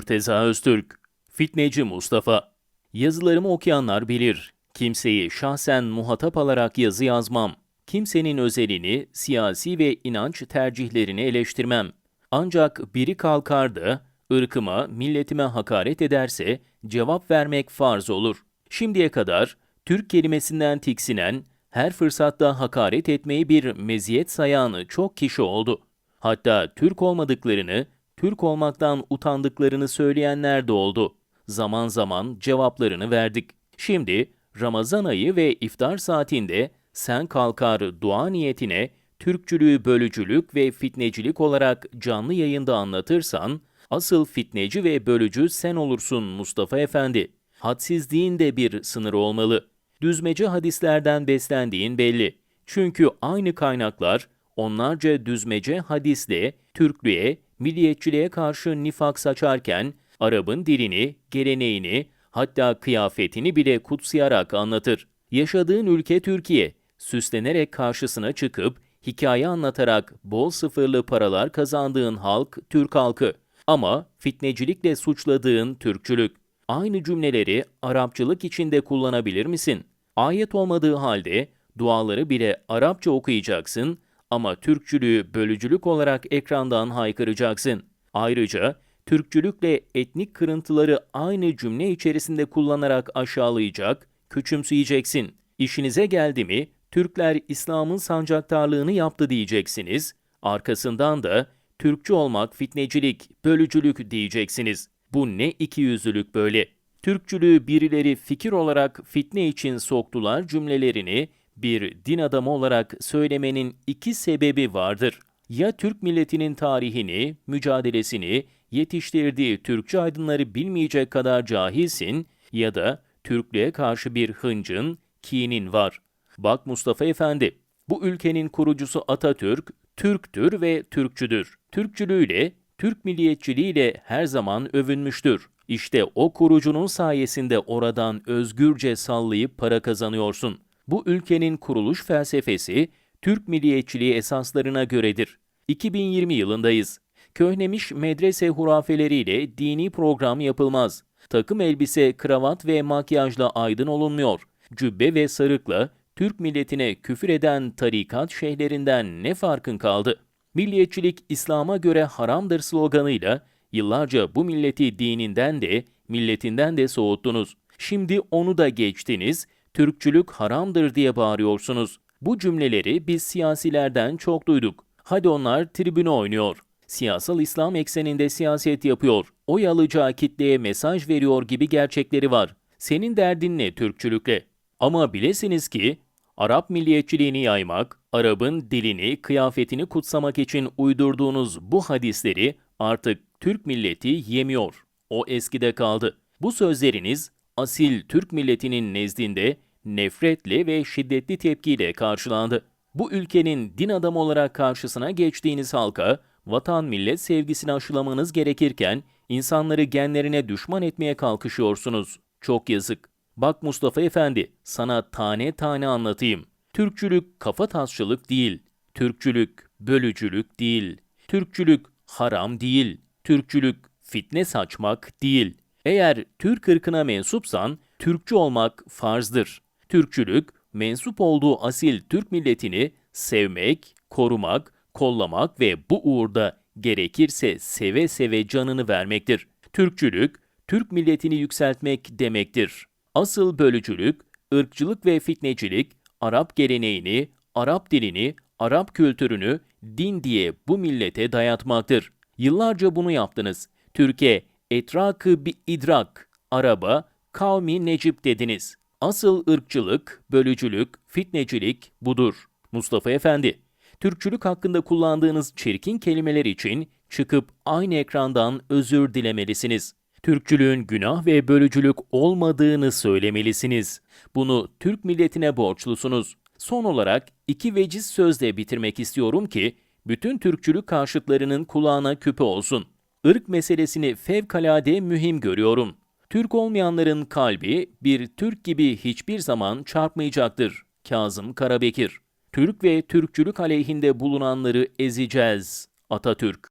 Mürteza Öztürk, Fitneci Mustafa. Yazılarımı okuyanlar bilir. Kimseyi şahsen muhatap alarak yazı yazmam. Kimsenin özelini, siyasi ve inanç tercihlerini eleştirmem. Ancak biri kalkar da ırkıma, milletime hakaret ederse cevap vermek farz olur. Şimdiye kadar Türk kelimesinden tiksinen, her fırsatta hakaret etmeyi bir meziyet sayan çok kişi oldu. Hatta Türk olmadıklarını, Türk olmaktan utandıklarını söyleyenler de oldu. Zaman zaman cevaplarını verdik. Şimdi Ramazan ayı ve iftar saatinde sen kalkar dua niyetine Türkçülüğü bölücülük ve fitnecilik olarak canlı yayında anlatırsan, asıl fitneci ve bölücü sen olursun Mustafa Efendi. Hadsizliğin de bir sınırı olmalı. Düzmece hadislerden beslendiğin belli. Çünkü aynı kaynaklar onlarca düzmece hadisle Türklüğe, milliyetçiliğe karşı nifak saçarken Arap'ın dilini, geleneğini, hatta kıyafetini bile kutsayarak anlatır. Yaşadığın ülke Türkiye, süslenerek karşısına çıkıp hikaye anlatarak bol sıfırlı paralar kazandığın halk Türk halkı. Ama fitnecilikle suçladığın Türkçülük. Aynı cümleleri Arapçılık içinde kullanabilir misin? Ayet olmadığı halde duaları bile Arapça okuyacaksın ama Türkçülüğü bölücülük olarak ekrandan haykıracaksın. Ayrıca Türkçülükle etnik kırıntıları aynı cümle içerisinde kullanarak aşağılayacak, küçümseyeceksin. İşinize geldi mi Türkler İslam'ın sancaktarlığını yaptı diyeceksiniz. Arkasından da Türkçü olmak fitnecilik, bölücülük diyeceksiniz. Bu ne ikiyüzlülük böyle? Türkçülüğü birileri fikir olarak fitne için soktular cümlelerini bir din adamı olarak söylemenin iki sebebi vardır. Ya Türk milletinin tarihini, mücadelesini, yetiştirdiği Türkçe aydınları bilmeyecek kadar cahilsin ya da Türklüğe karşı bir hıncın, kinin var. Bak Mustafa Efendi, bu ülkenin kurucusu Atatürk, Türktür ve Türkçüdür. Türkçülüğüyle, Türk milliyetçiliğiyle her zaman övünmüştür. İşte o kurucunun sayesinde oradan özgürce sallayıp para kazanıyorsun. Bu ülkenin kuruluş felsefesi Türk milliyetçiliği esaslarına göredir. 2020 yılındayız. Köhnemiş medrese hurafeleriyle dini program yapılmaz. Takım elbise, kravat ve makyajla aydın olunmuyor. Cübbe ve sarıkla Türk milletine küfür eden tarikat şeyhlerinden ne farkın kaldı? Milliyetçilik İslam'a göre haramdır sloganıyla yıllarca bu milleti dininden de milletinden de soğuttunuz. Şimdi onu da geçtiniz, Türkçülük haramdır diye bağırıyorsunuz. Bu cümleleri biz siyasilerden çok duyduk. Hadi onlar tribüne oynuyor. Siyasal İslam ekseninde siyaset yapıyor. Oy alacağı kitleye mesaj veriyor gibi gerçekleri var. Senin derdin ne Türkçülükle? Ama bilesiniz ki Arap milliyetçiliğini yaymak, Arap'ın dilini, kıyafetini kutsamak için uydurduğunuz bu hadisleri artık Türk milleti yemiyor. O eskide kaldı. Bu sözleriniz asil Türk milletinin nezdinde nefretle ve şiddetli tepkiyle karşılandı. Bu ülkenin din adamı olarak karşısına geçtiğiniz halka vatan millet sevgisini aşılamanız gerekirken insanları genlerine düşman etmeye kalkışıyorsunuz. Çok yazık. Bak Mustafa Efendi, sana tane tane anlatayım. Türkçülük kafa tasçılık değil. Türkçülük bölücülük değil. Türkçülük haram değil. Türkçülük fitne saçmak değil. Eğer Türk ırkına mensupsan, Türkçü olmak farzdır. Türkçülük, mensup olduğu asil Türk milletini sevmek, korumak, kollamak ve bu uğurda gerekirse seve seve canını vermektir. Türkçülük, Türk milletini yükseltmek demektir. Asıl bölücülük, ırkçılık ve fitnecilik, Arap geleneğini, Arap dilini, Arap kültürünü din diye bu millete dayatmaktır. Yıllarca bunu yaptınız. Türkiye, etrakı bir idrak, araba, kavmi Necip dediniz. Asıl ırkçılık, bölücülük, fitnecilik budur. Mustafa Efendi, Türkçülük hakkında kullandığınız çirkin kelimeler için çıkıp aynı ekrandan özür dilemelisiniz. Türkçülüğün günah ve bölücülük olmadığını söylemelisiniz. Bunu Türk milletine borçlusunuz. Son olarak iki veciz sözle bitirmek istiyorum ki bütün Türkçülük karşıtlarının kulağına küpe olsun. Irk meselesini fevkalade mühim görüyorum. Türk olmayanların kalbi bir Türk gibi hiçbir zaman çarpmayacaktır. Kazım Karabekir Türk ve Türkçülük aleyhinde bulunanları ezeceğiz. Atatürk